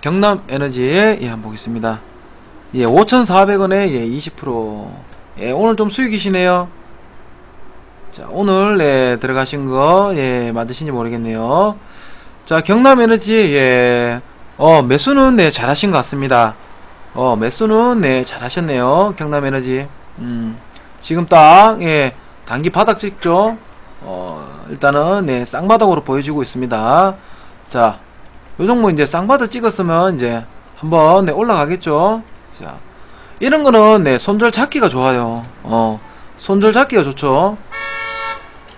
경남 에너지 예 한번 보겠습니다. 예 5,400원에 예 20% 예, 오늘 좀 수익이시네요. 자, 오늘 네, 들어가신 거 예, 맞으신지 모르겠네요. 자, 경남 에너지 예. 어, 매수는 네, 잘하신 것 같습니다. 어, 매수는 네, 잘하셨네요. 경남 에너지. 음. 지금 딱 예, 단기 바닥 찍죠. 어, 일단은 네, 쌍바닥으로 보여주고 있습니다. 자, 요 정도 이제 쌍바닥 찍었으면 이제 한번 네, 올라가겠죠. 자, 이런 거는 네, 손절 찾기가 좋아요. 어, 손절 찾기가 좋죠.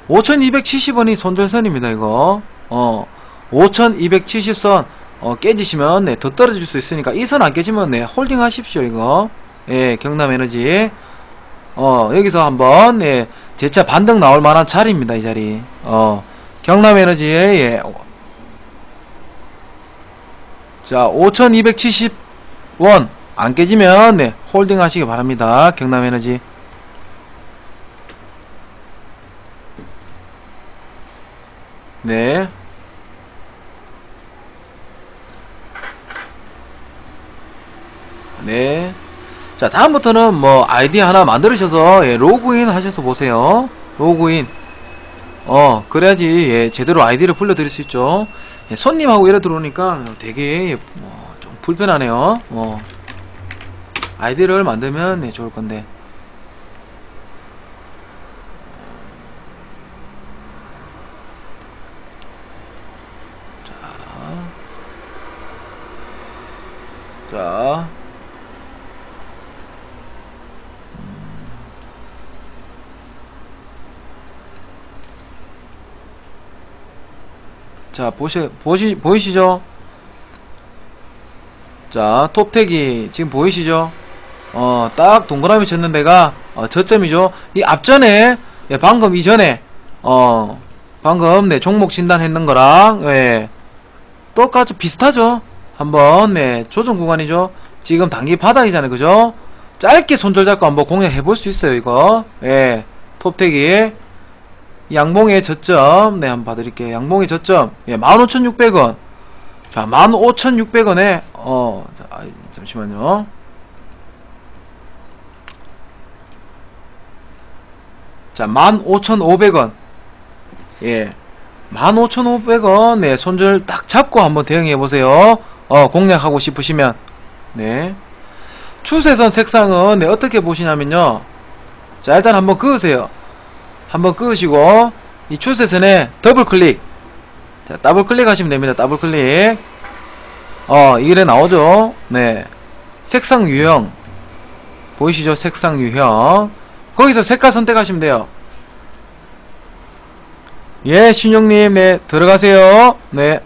5270원이 손절선입니다, 이거. 어, 5270선, 어, 깨지시면, 네, 더 떨어질 수 있으니까, 이 선 안 깨지면, 네, 홀딩 하십시오, 이거. 예, 경남 에너지. 어, 여기서 한번, 네, 재차 반등 나올 만한 자리입니다, 이 자리. 어, 경남 에너지에, 예. 자, 5270원. 안 깨지면, 네, 홀딩 하시기 바랍니다. 경남 에너지. 네. 네. 자, 다음부터는 뭐 아이디 하나 만들으셔서 예, 로그인 하셔서 보세요. 로그인. 어, 그래야지 예, 제대로 아이디를 불러드릴 수 있죠. 예, 손님하고 이래 들어오니까 되게 예, 뭐, 좀 불편하네요. 어. 아이디를 만들면 네, 좋을 건데. 자. 자, 보시, 보시, 보이시죠? 자, 톱택이 지금 보이시죠? 어, 딱 동그라미 쳤는 데가, 어, 저점이죠? 이 앞전에, 예, 방금 이전에, 어, 방금, 네, 종목 진단했는 거랑, 예, 똑같죠? 비슷하죠? 한번, 네, 조정 구간이죠? 지금 단기 바닥이잖아요, 그죠? 짧게 손절 잡고 한번 공략해 볼 수 있어요, 이거. 예, 톱택이. 양봉의 저점, 네, 한번 봐드릴게요. 양봉의 저점, 예, 15,600원. 자, 15,600원에, 어, 자, 아, 잠시만요. 자, 15,500원. 예. 15,500원, 네, 손절 딱 잡고 한번 대응해 보세요. 어, 공략하고 싶으시면. 네. 추세선 색상은, 네, 어떻게 보시냐면요. 자, 일단 한번 그으세요. 한번 끄시고 이 추세선에 더블 클릭. 자 더블 클릭 하시면 됩니다. 더블 클릭. 어 이래 나오죠? 네. 색상 유형. 보이시죠? 색상 유형. 거기서 색깔 선택하시면 돼요. 예 신용님. 네 들어가세요. 네.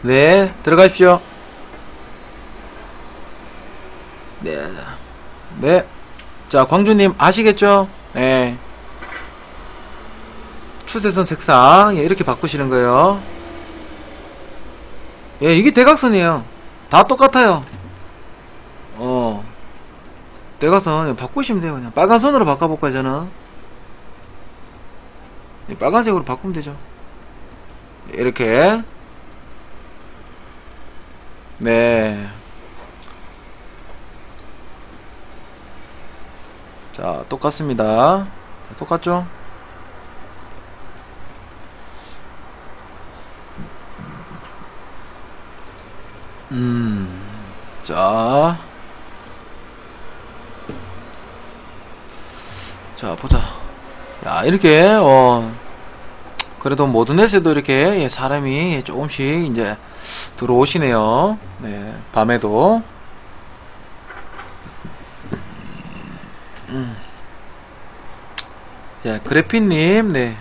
네, 들어가십시오. 네. 네. 자, 광주님 아시겠죠? 예. 추세선 색상 예, 이렇게 바꾸시는 거예요. 예, 이게 대각선이에요. 다 똑같아요. 어. 대각선 예, 바꾸시면 돼요. 그냥 빨간 선으로 바꿔볼까요, 저는? 예, 빨간색으로 바꾸면 되죠. 이렇게. 네. 자, 똑같습니다. 똑같죠? 음, 자. 자, 보자. 야, 이렇게, 어, 그래도 모든 회사도 이렇게 예, 사람이 조금씩 이제 들어오시네요. 네, 밤에도. 음. 자, 그래피님, 네.